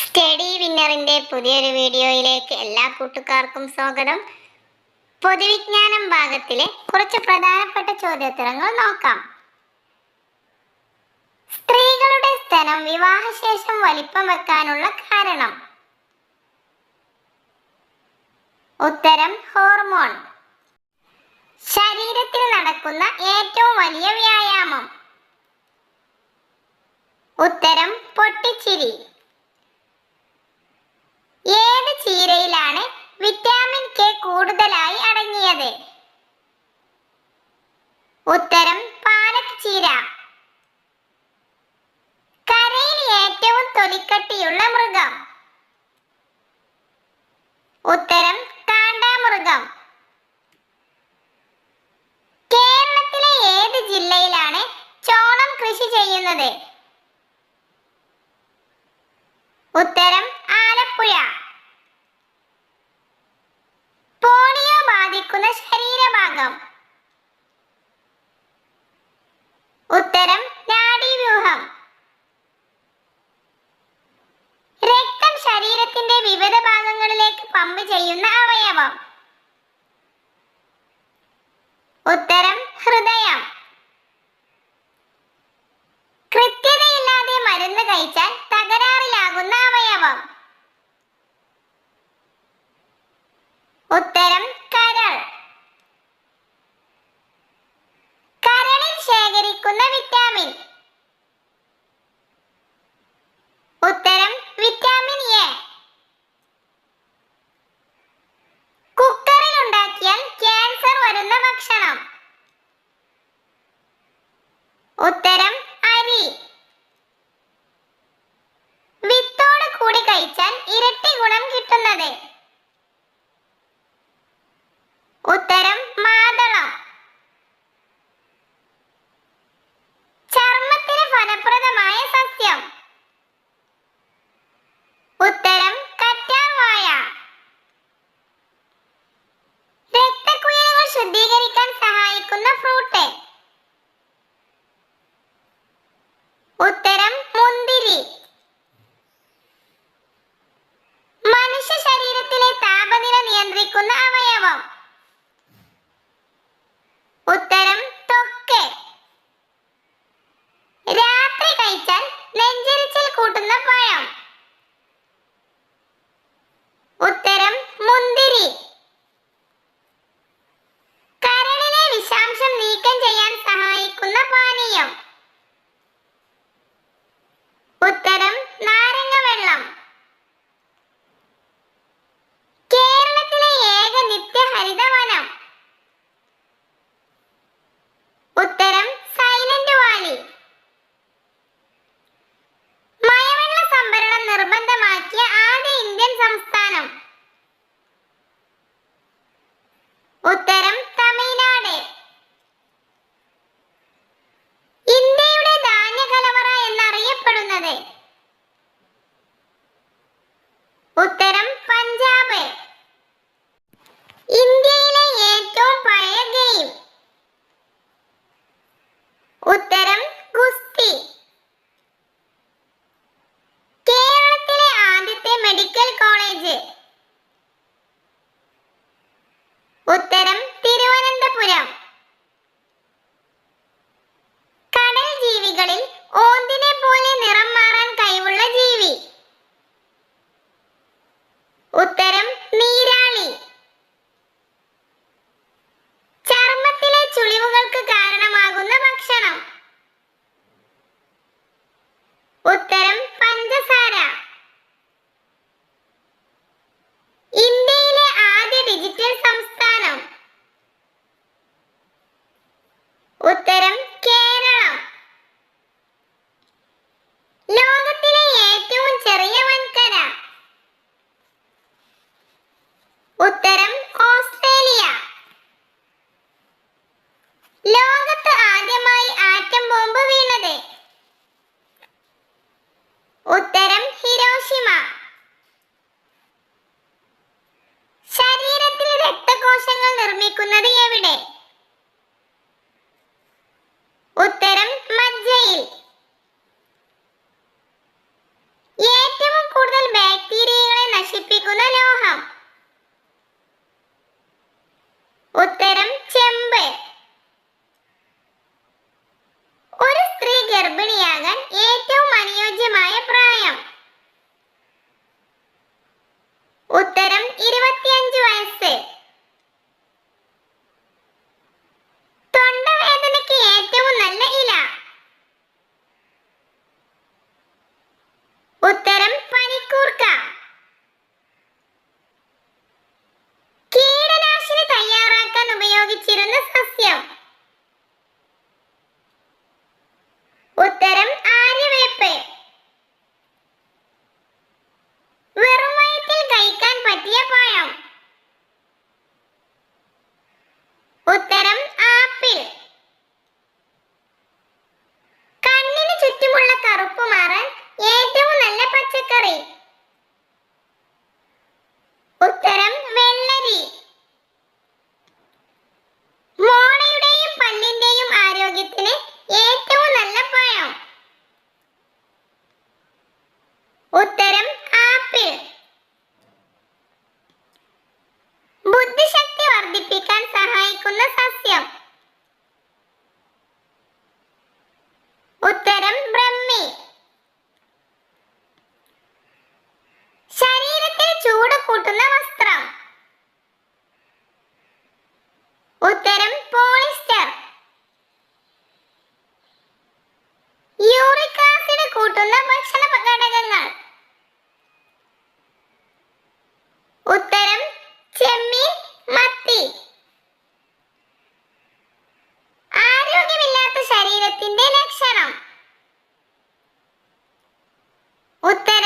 Study വിന്നറിന്റെ പുതിയൊരു വീഡിയോയിലേക്ക് എല്ലാ കൂട്ടുകാർക്കും സ്വാഗതം. പൊതുവിജ്ഞാനം ഭാഗത്തിലെ കുറച്ച് പ്രധാനപ്പെട്ട ചോദ്യോത്തരങ്ങൾ നോക്കാം. സ്ത്രീകളുടെ സ്തനം വിവാഹശേഷം വലിപ്പം വെക്കാനുള്ള കാരണം. ഉത്തരം ഹോർമോൺ. ശരീരത്തിൽ നടക്കുന്ന ഏറ്റവും വലിയ വ്യായാമം. ഉത്തരം പൊട്ടിച്ചിരി. ഏത് ചീരയിലാണ് വിറ്റാമിൻ കെ കൂടുതലായി അടങ്ങിയത്? ഉത്തരം പാലക് ചീര. കരയിൽ ഏറ്റവും തൊലിക്കട്ടിയുള്ള മൃഗം. ഉത്തരം കാണ്ടാമൃഗം. കേരളത്തിലെ ഏത് ജില്ലയിലാണ് ചോളം കൃഷി ചെയ്യുന്നത്? പമ്പ് ചെയ്യുന്ന അവയവം. ഉത്തരം ഹൃദയം. കഴിച്ചാൽ ഇരട്ടി ഗുണം കിട്ടുന്നത്. ഉത്തരം മജ്ജയിൽ. மேலக்ஷரம் உத்தர